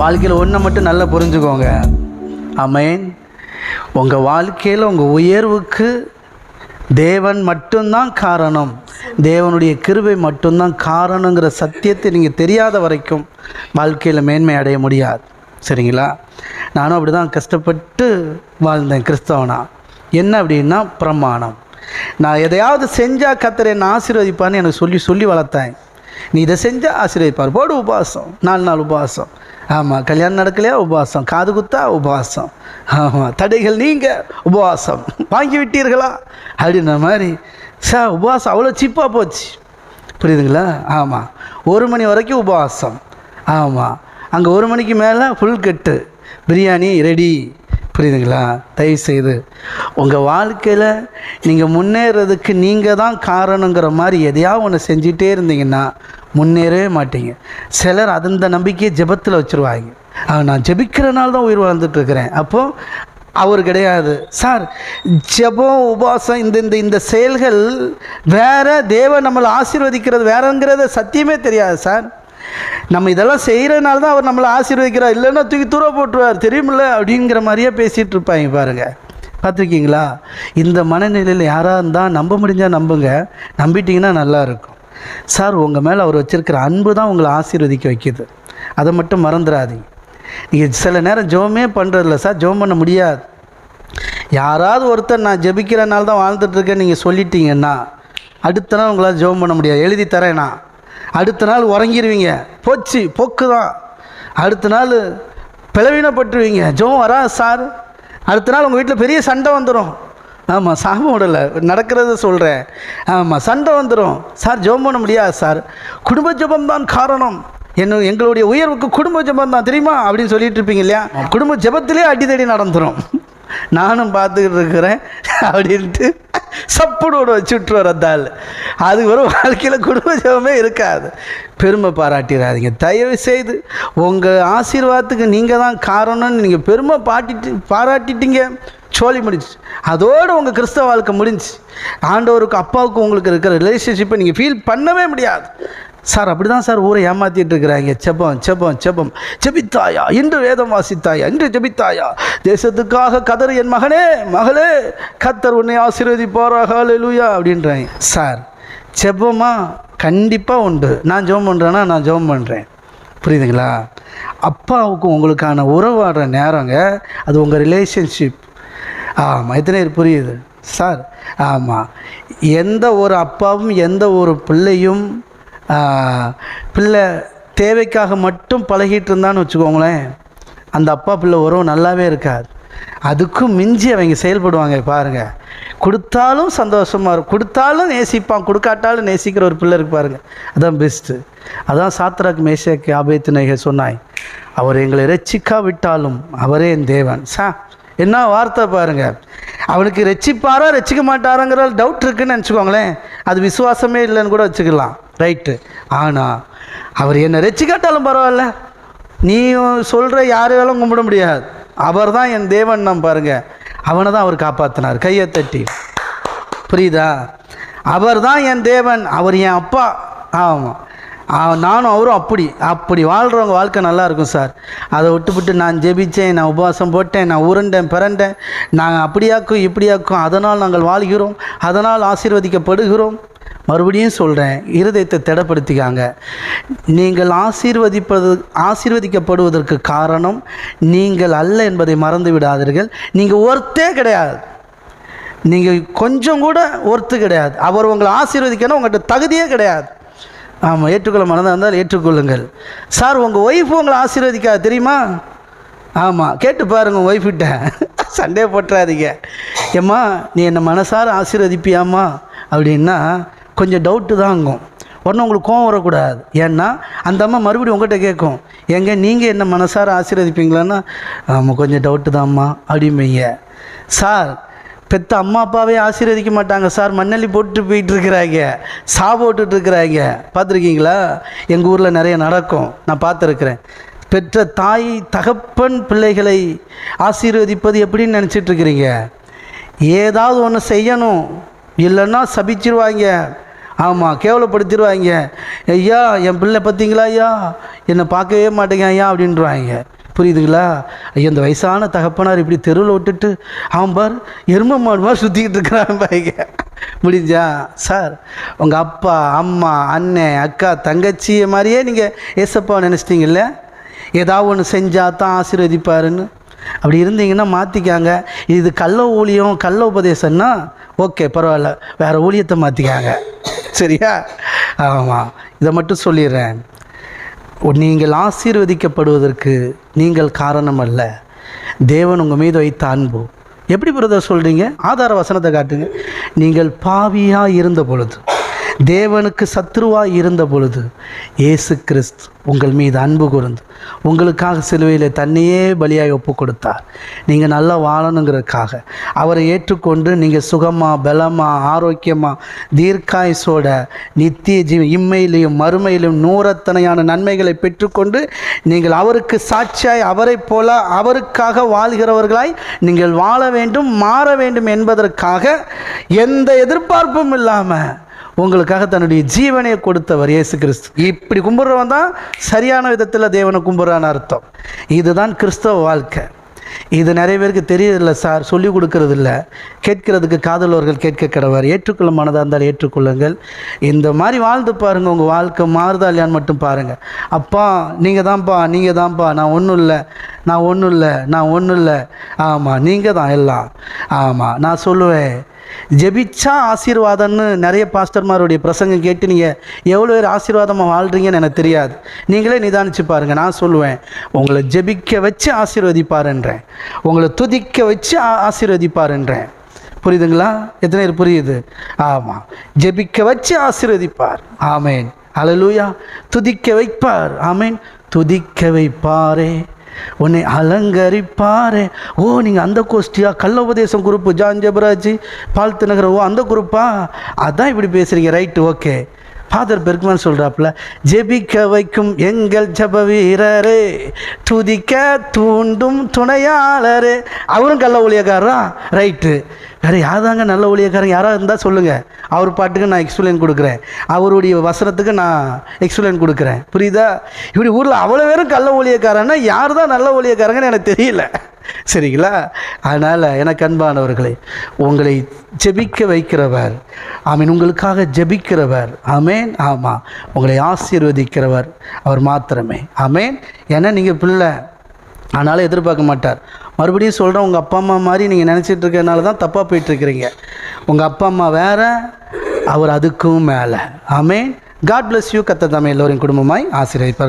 வாழ்க்கையில் ஒன்றை மட்டும் நல்லா புரிஞ்சுக்கோங்க. அமேன் உங்கள் வாழ்க்கையில் உங்கள் உயர்வுக்கு தேவன் மட்டும்தான் காரணம். தேவனுடைய கிருபை மட்டும்தான் காரணங்கிற சத்தியத்தை நீங்கள் தெரியாத வரைக்கும் வாழ்க்கையில் மேன்மை அடைய முடியாது. சரிங்களா? நானும் அப்படி தான் கஷ்டப்பட்டு வாழ்ந்தேன் கிறிஸ்தவனா. என்ன அப்படின்னா பிரமாணம். நான் எதையாவது செஞ்சால் கத்தரை நான் ஆசீர்வதிப்பான்னு எனக்கு சொல்லி சொல்லி வளர்த்தேன். நீ இதை செஞ்சால் ஆசீர்வதிப்பார். போடு உபவாசம் நாலு நாள் உபாசம். ஆமாம் கல்யாணம் நடக்கலையா? உபவாசம். காது குத்தா? உபவாசம். ஆமாம் தடைகள் நீங்கள் உபவாசம். வாங்கி விட்டீர்களா அப்படின்ற மாதிரி சார் உபவாசம் அவ்வளோ சீப்பாக போச்சு. புரியுதுங்களா? ஆமாம் ஒரு மணி வரைக்கும் உபவாசம். ஆமாம் அங்கே ஒரு மணிக்கு மேலே ஃபுல் கட்டு. பிரியாணி ரெடி புரியுதுங்களா? தயவு செய்து உங்கள் வாழ்க்கையில் நீங்கள் முன்னேறதுக்கு நீங்கள் தான் காரணங்கிற மாதிரி எதையாவது ஒன்று செஞ்சிட்டே இருந்தீங்கன்னா முன்னேறவே மாட்டீங்க. சிலர் அந்த நம்பிக்கையை ஜெபத்தில் வச்சுருவாங்க. அவன் நான் ஜெபிக்கிறனால தான் உயிர் வாழ்ந்துட்டு இருக்கிறேன் அப்போது அவர் கிடையாது. சார் ஜெபம் உபாசம் இந்த இந்த இந்த செயல்கள் வேற தேவன் நம்மளை ஆசீர்வதிக்கிறது வேறங்கிறத சத்தியமே தெரியாது சார். நம்ம இதெல்லாம் செய்கிறனால தான் அவர் நம்மளை ஆசீர்வதிக்கிறார். இல்லைன்னா தூக்கி தூர போட்டுருவார். தெரியுமில்ல? அப்படிங்கிற மாதிரியே பேசிகிட்டு இருப்பாங்க பாருங்கள் பார்த்துருக்கீங்களா? இந்த மனநிலையில் யாராக இருந்தால் நம்ப முடிஞ்சால் நம்புங்க. நம்பிட்டீங்கன்னா நல்லா இருக்கும். சார் உங்கள் மேலே அவர் வச்சிருக்கிற அன்பு தான் உங்களை ஆசீர்வதிக்க வைக்கிது. அதை மட்டும் மறந்துடாதீங்க. நீங்கள் சில நேரம் ஜெபமே பண்ணுறதில்ல சார் ஜெபம் பண்ண முடியாது. யாராவது ஒருத்தர் நான் ஜெபிக்கிறனால தான் வாழ்ந்துட்டுருக்கேன் நீங்கள் சொல்லிட்டீங்கன்னா அடுத்த நாள் உங்களால் ஜெபம் பண்ண முடியாது. எழுதி தரேனா அடுத்த நாள் உறங்கிடுவீங்க போச்சு போக்கு தான். அடுத்த நாள் பிளவீனப்பட்டுருவீங்க. ஜெபம் வரா சார். அடுத்த நாள் உங்கள் வீட்டில் பெரிய சண்டை வந்துடும் ஆமாம் சாம விடலை. நடக்கிறத சொல்கிறேன் ஆமாம் சண்டை வந்துடும் சார் ஜெபம் பண்ண முடியாது சார். குடும்ப ஜெபம் தான் காரணம். என்ன எங்களுடைய உயர்வுக்கு குடும்ப ஜெபம் தான் தெரியுமா? அப்படின்னு சொல்லிட்டு இருப்பீங்க இல்லையா? குடும்ப ஜெபத்திலே அடிதடி நடந்துடும் நானும் பார்த்துக்கிட்டு இருக்கிறேன். அப்படின்ட்டு சப்புடோடு வச்சு விட்டுருவார் அது அதுக்கு ஒரு வாழ்க்கையில் குடும்ப ஜெபமே இருக்காது. பெருமை பாராட்டிடாதீங்க தயவு செய்து உங்கள் ஆசீர்வாதத்துக்கு நீங்கள் தான் காரணம்னு நீங்கள் பெருமை பாட்டிட்டு பாராட்டிட்டீங்க. சோழி முடிஞ்சு அதோடு உங்கள் கிறிஸ்தவ வாழ்க்கை முடிஞ்சு ஆண்டவருக்கு அப்பாவுக்கு உங்களுக்கு இருக்கிற ரிலேஷன்ஷிப்பை நீங்கள் ஃபீல் பண்ணவே முடியாது. சார் அப்படி தான் சார் ஊரை ஏமாற்றிட்டு இருக்கிறாங்க. செப்பம் செப்பம் செப்பம் ஜெபித்தாயா? இன்று வேதம் வாசித்தாயா? இன்று ஜெபித்தாயா? தேசத்துக்காக கதறு என் மகனே மகளே கத்தர் உன்னை ஆசீர்வதிப்பாராக ஹalleluya அப்படின்றாங்க. சார் செப்பமா கண்டிப்பாக உண்டு. நான் ஜெபம் பண்ணுறேன்னா நான் ஜெபம் பண்ணுறேன் புரியுதுங்களா? அப்பாவுக்கும் உங்களுக்கான உறவாடுற நேரங்க அது உங்கள் ரிலேஷன்ஷிப் ஆமாம் எத்தனை பேர் புரியுது? சார் ஆமாம் எந்த ஒரு அப்பாவும் எந்த ஒரு பிள்ளையும் பிள்ளை தேவைக்காக மட்டும் பழகிட்டு இருந்தான்னு வச்சுக்கோங்களேன். அந்த அப்பா பிள்ளை உறவு நல்லாவே இருக்காது. அதுக்கும் மிஞ்சி அவங்க செயல்படுவாங்க பாருங்கள் கொடுத்தாலும் சந்தோஷமாக இருக்கும். கொடுத்தாலும் நேசிப்பான் கொடுக்காட்டாலும் நேசிக்கிற ஒரு பிள்ளை இருக்கு பாருங்கள் அதான் பெஸ்ட்டு அதான் சாத்ராக் மேஷக்கு ஆபேத்து நகை சொன்னாய் அவர் எங்களை ரசிக்கா விட்டாலும் அவரே என் தேவன். சா என்ன வார்த்தை பாருங்க. அவனுக்கு ரட்சிப்பாரா ரசிக்க மாட்டாராங்கிற டவுட் இருக்குன்னு நினச்சிக்கோங்களேன். அது விசுவாசமே இல்லைன்னு கூட வச்சுக்கலாம். ரைட்டு ஆனால் அவர் என்னை ரட்சிக்காட்டாலும் பரவாயில்ல. நீ சொல்கிற யாரையாலும் கும்பிட முடியாது. அவர் தான் என் தேவன் நான் பாருங்க. அவனை தான் அவர் காப்பாற்றினார் கையை தட்டி. புரியுதா? அவர் தான் என் தேவன். அவர் என் அப்பா. ஆமாம் நானும் அவரும் அப்படி. அப்படி வாழ்கிறவங்க வாழ்க்கை நல்லா இருக்கும் சார். அதை விட்டுவிட்டு நான் ஜெபித்தேன் நான் உபவாசம் போட்டேன் நான் உருண்டேன் பிறண்டேன். நாங்கள் அப்படியாக்கும் இப்படியாக்கும் அதனால் நாங்கள் வாழ்கிறோம் அதனால் ஆசீர்வதிக்கப்படுகிறோம். மறுபடியும் சொல்கிறேன் இருதயத்தை திடப்படுத்திக்காங்க. நீங்கள் ஆசீர்வதிப்பது ஆசீர்வதிக்கப்படுவதற்கு காரணம் நீங்கள் அல்ல என்பதை மறந்து விடாதீர்கள். நீங்கள் ஒருத்தே கிடையாது. நீங்கள் கொஞ்சம் கூட ஒர்த்து கிடையாது. அவர் உங்களை ஆசீர்வதிக்கணும் உங்கள்கிட்ட தகுதியே கிடையாது. ஆமாம் ஏற்றுக்கொள்ள மனதாக இருந்தால் ஏற்றுக்கொள்ளுங்கள். சார் உங்கள் ஒய்ஃப் உங்களை ஆசீர்வதிக்கா தெரியுமா? ஆமாம் கேட்டு பாருங்கள் உங்கள் ஒய்ஃப்கிட்ட சண்டே போட்டுறாதீங்க. ஏம்மா நீ என்னை மனசார ஆசீர்வதிப்பியாம்மா? அப்படின்னா கொஞ்சம் டவுட்டு தான் ஆகும் உடனே உங்களுக்கு கோவம் வரக்கூடாது. ஏன்னா அந்த அம்மா மறுபடியும் உங்கள்கிட்ட கேட்கும். ஏங்க நீங்கள் என்ன மனசார ஆசீர்வதிப்பீங்களான்னா? ஆமாம் கொஞ்சம் டவுட்டு தான்ம்மா அப்படிம்பீங்க. சார் பெத்த அம்மா அப்பாவே ஆசீர்வதிக்க மாட்டாங்க. சார் மண்ணள்ளி போட்டு போயிட்டு இருக்கிறாங்க சா போட்டுட்டு இருக்கிறாங்க பார்த்துருக்கீங்களா? எங்கள் ஊரில் நிறைய நடக்கும். நான் பார்த்துருக்குறேன். பெற்ற தாய் தகப்பன் பிள்ளைகளை ஆசீர்வதிப்பது எப்படின்னு நினச்சிட்டுருக்குறீங்க? ஏதாவது ஒன்று செய்யணும். இல்லைன்னா சபிச்சிருவாங்க. ஆமாம் கேவலப்படுத்திடுவாங்க ஐயா என் பிள்ளை பார்த்தீங்களா ஐயா? என்னை பார்க்கவே மாட்டேங்க ஐயா அப்படின்றாங்க. புரியுதுங்களா? ஐயோ இந்த வயசான தகப்பனார் இப்படி தெருவில் விட்டுட்டு அவன் பார் எரும மாடு மாதிரி சுற்றிக்கிட்டு இருக்கிறான் பாய்ங்க முடிஞ்சா? சார் உங்கள் அப்பா அம்மா அண்ணன் அக்கா தங்கச்சி மாதிரியே நீங்கள் ஏசப்பா நினச்சிட்டிங்கல்ல? ஏதாவது ஒன்று செஞ்சால் தான் ஆசீர்வதிப்பாருன்னு. அப்படி இருந்தீங்கன்னா மாற்றிக்காங்க இது கள்ள ஊழியம் கள்ள உபதேசம்னா ஓகே பரவாயில்ல. வேறு ஊழியத்தை மாற்றிக்காங்க சரியா? ஆமாம் இதை மட்டும் சொல்லிடுறேன். நீங்கள் ஆசீர்வதிக்கப்படுவதற்கு நீங்கள் காரணம் அல்ல தேவன் உங்கள் மீது வைத்த அன்பு. எப்படி பிரதர் சொல்கிறீங்க ஆதார வசனத்தை காட்டுங்க. நீங்கள் பாவியாக இருந்த பொழுது தேவனுக்கு சத்ருவாக இருந்த பொழுது இயேசு கிறிஸ்து உங்கள் மீது அன்பு கூர்ந்து உங்களுக்காக சிலுவையில் தன்னையே பலியாய் ஒப்பு கொடுத்தார் நீங்கள் நல்லா வாழணுங்கிறதுக்காக. அவரை ஏற்றுக்கொண்டு நீங்கள் சுகமாக பலமாக ஆரோக்கியமாக தீர்க்காயுசோட நித்திய ஜீவ இம்மையிலையும் மறுமையிலும் நூறத்தனையான நன்மைகளை பெற்றுக்கொண்டு நீங்கள் அவருக்கு சாட்சியாய் அவரைப் போல அவருக்காக வாழ்கிறவர்களாய் நீங்கள் வாழ வேண்டும் மாற வேண்டும் என்பதற்காக எந்த எதிர்பார்ப்பும் இல்லாமல் உங்களுக்காக தன்னுடைய ஜீவனை கொடுத்தவர் இயேசு கிறிஸ்து. இப்படி கும்பிட்றவன் தான் சரியான விதத்தில் தேவனை கும்பிட்றான்னு அர்த்தம். இதுதான் கிறிஸ்தவ வாழ்க்கை. இது நிறைய பேருக்கு தெரியல சார் சொல்லிக் கொடுக்கறது இல்லை கேட்கிறதுக்கு காதலவர்கள் கேட்க கிடவார். ஏற்றுக்கொள்ள மனதாக இருந்தால் ஏற்றுக்கொள்ளுங்கள். இந்த மாதிரி வாழ்ந்து பாருங்கள் உங்கள் வாழ்க்கை மாறுதா இல்லையான்னு மட்டும் பாருங்கள் அப்பா நீங்கள் தான்ப்பா நீங்கள் தான்ப்பா நான் ஒன்றும் இல்லை நான் ஒன்றும் இல்லை நான் ஒன்றும் இல்லை. ஆமாம் நீங்கள் தான் எல்லாம். ஆமாம் நான் சொல்லுவேன். ஜெபிச்சா ஆசீர்வாதம்னு நிறைய பாஸ்டர்மாருடைய பிரசங்கம் கேட்டு நீங்கள் எவ்வளோ பேர் ஆசீர்வாதமாக வாழ்கிறீங்கன்னு எனக்கு தெரியாது. நீங்களே நிதானிச்சு பாருங்கள் நான் சொல்லுவேன். உங்களை ஜெபிக்க வச்சு ஆசீர்வதிப்பாருன்றேன். உங்களை துதிக்க வச்சு ஆசீர்வதிப்பாருன்றேன். புரியுதுங்களா? எத்தனை பேர் புரியுது? ஆமாம் ஜெபிக்க வச்சு ஆசீர்வதிப்பார். ஆமேன். அலலூயா துதிக்க வைப்பார். ஆமேன். துதிக்க வைப்பாரே. உன்னை அலங்கரிப்பாரே. ஓ நீங்கள் அந்த கோஷ்டியா? கள்ள உபதேசம் குரூப்பு ஜான் ஜபராஜி பால்த்து நகர் ஓ அந்த குரூப்பா அதான் இப்படி பேசுகிறீங்க ரைட்டு ஓகே. ஃபாதர் பெர்க்மான் சொல்கிறாப்புல ஜெபிக்க வைக்கும் எங்கள் ஜப வீரரே துதிக்க தூண்டும் துணையாளரே. அவரும் கள்ள ஊழியக்காரரா? ரைட்டு. வேறு யாராங்க நல்ல ஊழியக்காரங்க? யாராக இருந்தால் சொல்லுங்கள் அவர் பாட்டுக்கு நான் எக்ஸ்பிளைன் கொடுக்குறேன். அவருடைய வசனத்துக்கு நான் எக்ஸ்பிளைன் கொடுக்குறேன். புரியுதா? இப்படி ஊரில் அவ்வளோ பேரும் கள்ள ஊழியக்காரன்னா யார் தான் நல்ல ஊழியக்காரங்கன்னு எனக்கு தெரியல. சரிங்களா? அதனால் எனக்கு அன்பானவர்களே உங்களை ஜெபிக்க வைக்கிறவர் ஆமீன் உங்களுக்காக ஜெபிக்கிறவர் ஆமேன் ஆமாம் உங்களை ஆசீர்வதிக்கிறவர் அவர் மாத்திரமே. ஆமேன்? ஏன்னா நீங்கள் பிள்ளை. ஆனாலும் எதிர்பார்க்க மாட்டார். மறுபடியும் சொல்கிறேன் உங்கள் அப்பா அம்மா மாதிரி நீங்கள் நினச்சிட்டு இருக்கிறனால தான் தப்பாக போயிட்டுருக்கிறீங்க உங்கள் அப்பா அம்மா வேற அவர் அதுக்கும் மேலே. ஆமே காட் பிளஸ் யூ கத்த தமிழ் எல்லோரின் குடும்பமாய் ஆசிரியப்பார்கள்